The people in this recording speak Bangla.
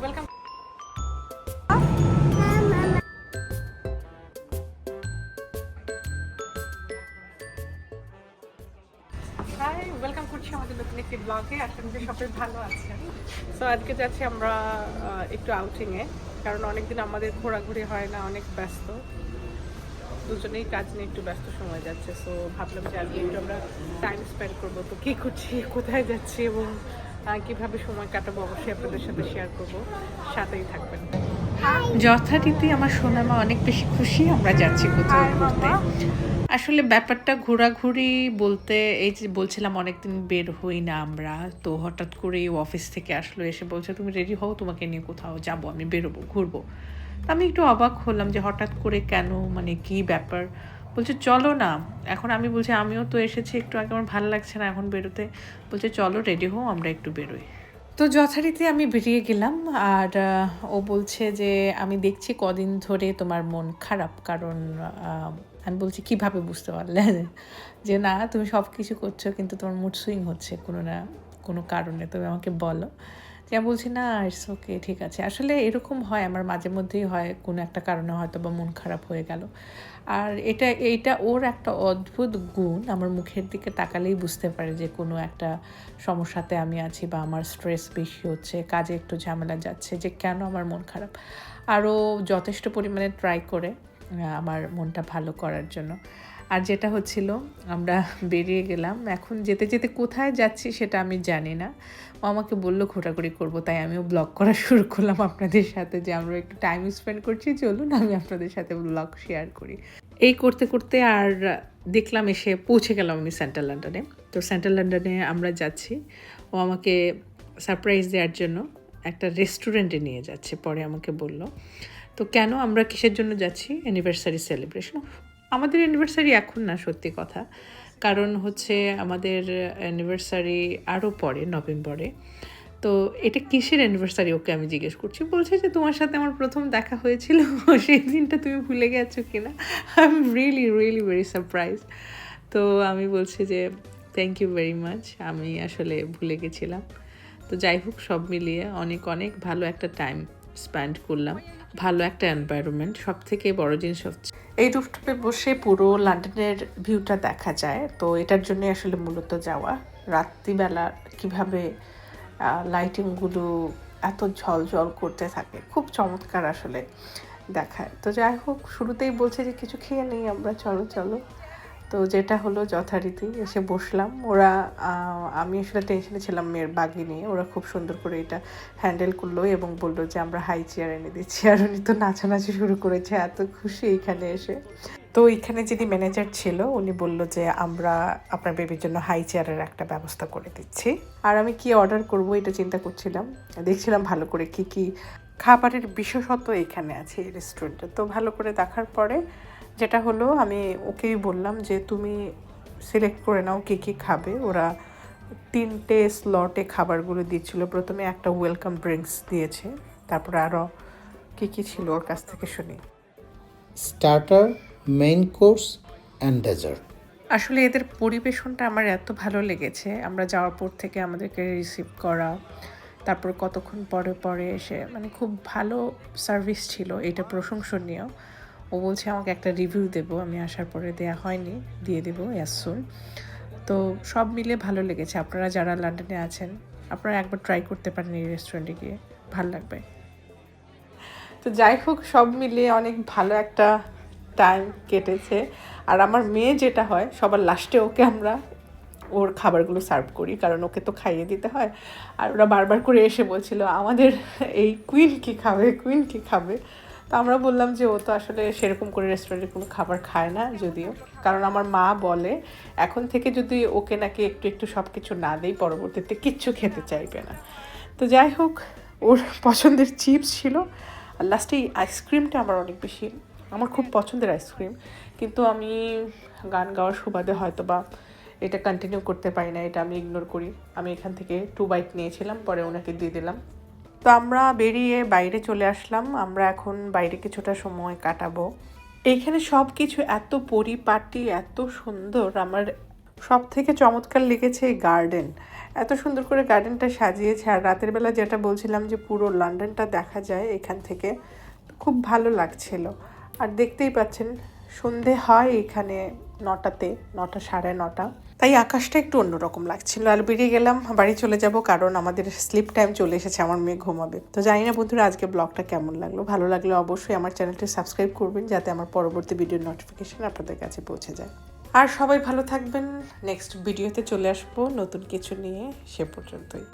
ওয়েলকাম হাই ওয়েলকাম আজকে যাচ্ছি আমরা একটু আউটিংয়ে কারণ অনেকদিন আমাদের ঘোরাঘুরি হয় না, অনেক ব্যস্ত। দুজনেই কাজ নিয়ে একটু ব্যস্ত সময় যাচ্ছে। সো ভাবলাম টাইম স্পেন্ড করব। তো কী করছি, কোথায় যাচ্ছি এবং কীভাবে সময় কাটাবো অবশ্যই আপনাদের সাথে শেয়ার করব। সাথেই থাকবেন। যথারীতি আমার সোনামা অনেক বেশি খুশি আমরা যাচ্ছি কোথাও ঘুরতে। আসলে ব্যাপারটা ঘোরাঘুরি বলতে এই যে বলছিলাম অনেকদিন বের হই না আমরা তো হঠাৎ করে অফিস থেকে আসলো এসে বলছে তুমি রেডি হও? তোমাকে নিয়ে কোথাও যাব আমি বেরোবো ঘুরবো। তা আমি একটু অবাক হলাম যে হঠাৎ করে কেন মানে কি ব্যাপার? বলছে, চলো না। এখন আমি বলছি, আমিও তো এসেছি, একটু আগে আমার ভালো লাগছে না, এখন বেরোতে। বলছে, চলো, রেডি হও, আমরা একটু বেরোই। তো যথারীতি আমি বেরিয়ে গেলাম, আর ও বলছে যে, আমি দেখছি কদিন ধরে তোমার মন খারাপ, কারণ আমি বলছি, কীভাবে বুঝতে পারলে? যে, না, তুমি সব কিছু করছ, কিন্তু তোমার মুড সুইং হচ্ছে কোনো না, কোনো কারণে, তুমি আমাকে বলো। যে বলছি, না ইটস ওকে ঠিক আছে। আসলে এরকম হয়, আমার মাঝে মধ্যেই হয়, কোনো একটা কারণে হয়তো বা মন খারাপ হয়ে গেল। আর এটা, এইটা ওর একটা অদ্ভুত গুণ, আমার মুখের দিকে তাকালেই বুঝতে পারে যে কোনো একটা সমস্যাতে আমি আছি বা আমার স্ট্রেস বেশি হচ্ছে, কাজে একটু ঝামেলা যাচ্ছে, যে কেন আমার মন খারাপ। আরও যথেষ্ট পরিমাণে ট্রাই করে আমার মনটা ভালো করার জন্য। আর যেটা হচ্ছিল, আমরা বেরিয়ে গেলাম। এখন যেতে যেতে কোথায় যাচ্ছি সেটা আমি জানি না। ও আমাকে বলল, ঘোরাঘুরি করব। তাই আমিও ব্লগ করা শুরু করলাম আপনাদের সাথে যে আমরা একটু টাইম স্পেন্ড করছি। চলুন, আমি আপনাদের সাথে ব্লগ শেয়ার করি। এই করতে করতে আর দেখলাম এসে পৌঁছে গেলাম আমি সেন্ট্রাল লন্ডনে তো সেন্ট্রাল লন্ডনে আমরা যাচ্ছি। ও আমাকে সারপ্রাইজ দেওয়ার জন্য একটা রেস্টুরেন্টে নিয়ে যাচ্ছে। পরে আমাকে বলল তো কেন আমরা কিসের জন্য যাচ্ছি? অ্যানিভার্সারি সেলিব্রেশন আমাদের অ্যানিভার্সারি এখন না, সত্যি কথা। কারণ হচ্ছে আমাদের অ্যানিভার্সারি আরও পরে, নভেম্বরে। তো এটা কিসের অ্যানিভার্সারি ওকে আমি জিজ্ঞেস করছি। বলছে যে, তোমার সাথে আমার প্রথম দেখা হয়েছিল, সেই দিনটা তুমি ভুলে গেছো কিনা? I am really really very surprise তো আমি বলছি যে থ্যাংক ইউ ভেরি মাচ আমি আসলে ভুলে গেছিলাম। তো যাই হোক, সব মিলিয়ে অনেক অনেক ভালো একটা টাইম স্পেন্ড করলাম। ভালো একটা এনভায়রনমেন্ট সব থেকে বড় জিনিস হচ্ছে এই রুফটপে বসে পুরো লন্ডনের ভিউটা দেখা যায়। তো এটার জন্য আসলে মূলত যাওয়া। রাত্রিবেলা কীভাবে লাইটিংগুলো এত ঝলঝল করতে থাকে, খুব চমৎকার আসলে দেখায়। তো যাই হোক, শুরুতেই বলছে যে কিছু খেয়ে নেই আমরা, চলো চলো। তো যেটা হলো যথারীতি এসে বসলাম। ওরা আমি আসলে টেনশনে ছিলাম মেয়ের বাগি নিয়ে। ওরা খুব সুন্দর করে এটা হ্যান্ডেল করল এবং বলল যে, আমরা হাই চেয়ার এনে দিচ্ছি। আর উনি তো নাচানাচি শুরু করেছে, এত খুশি এইখানে এসে। তো এখানে যিনি ম্যানেজার ছিল, উনি বলল যে, আমরা আপনার বেবির জন্য হাই চেয়ারের একটা ব্যবস্থা করে দিচ্ছি। আর আমি কি অর্ডার করব এটা চিন্তা করছিলাম। দেখছিলাম ভালো করে কি কি খাবারের বিশেষত এখানে আছে এই রেস্টুরেন্টে তো ভালো করে দেখার পরে যেটা হলো আমি ওকেই বললাম যে তুমি সিলেক্ট করে নাও কী কী খাবে। ওরা তিনটে স্লটে খাবারগুলো দিচ্ছিল প্রথমে একটা ওয়েলকাম ড্রিঙ্কস দিয়েছে। তারপরে আরও কী কী ছিল ওর কাছ থেকে শুনি। Starter main course and dessert আসলে এদের পরিবেশনটা আমার এত ভালো লেগেছে। আমরা যাওয়ার পর থেকে আমাদেরকে রিসিভ করা তারপর কতক্ষণ পরে পরে এসে মানে খুব ভালো সার্ভিস ছিল এটা প্রশংসনীয়। ও বলছে, আমাকে একটা রিভিউ দেবো। আমি আসার পরে দেয়া হয়নি, দিয়ে দেবো ইয়াসুন তো সব মিলে ভালো লেগেছে। আপনারা যারা লন্ডনে আছেন, আপনারা একবার ট্রাই করতে পারেন এই রেস্টুরেন্টে গিয়ে। ভালো লাগবে। তো যাই হোক, সব মিলিয়ে অনেক ভালো একটা টাইম কেটেছে। আর আমার মেয়ে যেটা হয়, সবার লাস্টে ওকে আমরা ওর খাবারগুলো সার্ভ করি, কারণ ওকে তো খাইয়ে দিতে হয়। আর ওরা বারবার করে এসে বলছিল, আমাদের এই কুইন কি খাবে? কুইন কি খাবে? তো আমরা বললাম যে ও তো আসলে সেরকম করে রেস্টুরেন্টে কোনো খাবার খায় না, যদিও। কারণ আমার মা বলে, এখন থেকে যদি ওকে নাকি একটু একটু সব কিছু না দেই, পরবর্তীতে কিচ্ছু খেতে চাইবে না। তো যাই হোক, ওর পছন্দের চিপস ছিল। আর লাস্টে এই আইসক্রিমটা আমার অনেক বেশি, আমার খুব পছন্দের আইসক্রিম কিন্তু আমি গান গাওয়ার সুবাদে হয়তো বা এটা কন্টিনিউ করতে পারি না, এটা আমি ইগনোর করি। আমি এখান থেকে টু বাইক নিয়েছিলাম, পরে ওনাকে দিয়ে দিলাম। তো আমরা বেরিয়ে বাইরে চলে আসলাম। আমরা এখন বাইরে কিছুটা সময় কাটাবো। এখানে সব কিছু এত পরিপাটি, এত সুন্দর। আমার সব থেকে চমৎকার লেগেছে এই গার্ডেন। এত সুন্দর করে গার্ডেনটা সাজিয়েছে। আর রাতের বেলা যেটা বলছিলাম যে পুরো লন্ডনটা দেখা যায় এখান থেকে। খুব ভালো লাগছিল। আর দেখতেই পাচ্ছেন সন্ধে হয় এখানে নটাতে, নটা সাড়ে নটা। তাই আকাশটা একটু অন্যরকম লাগছিল। আর বেরিয়ে গেলাম, বাড়ি চলে যাব কারণ আমাদের স্লিপ টাইম চলে এসেছে, আমার মেয়ে ঘুমাবে। তো জানি না বন্ধুরা আজকে ব্লগটা কেমন লাগল। ভালো লাগলে অবশ্যই আমার চ্যানেলটি সাবস্ক্রাইব করবেন, যাতে আমার পরবর্তী ভিডিওর নোটিফিকেশান আপনাদের কাছে পৌঁছে যায়। আর সবাই ভালো থাকবেন। নেক্সট ভিডিওতে চলে আসব নতুন কিছু নিয়ে, সে পর্যন্তই।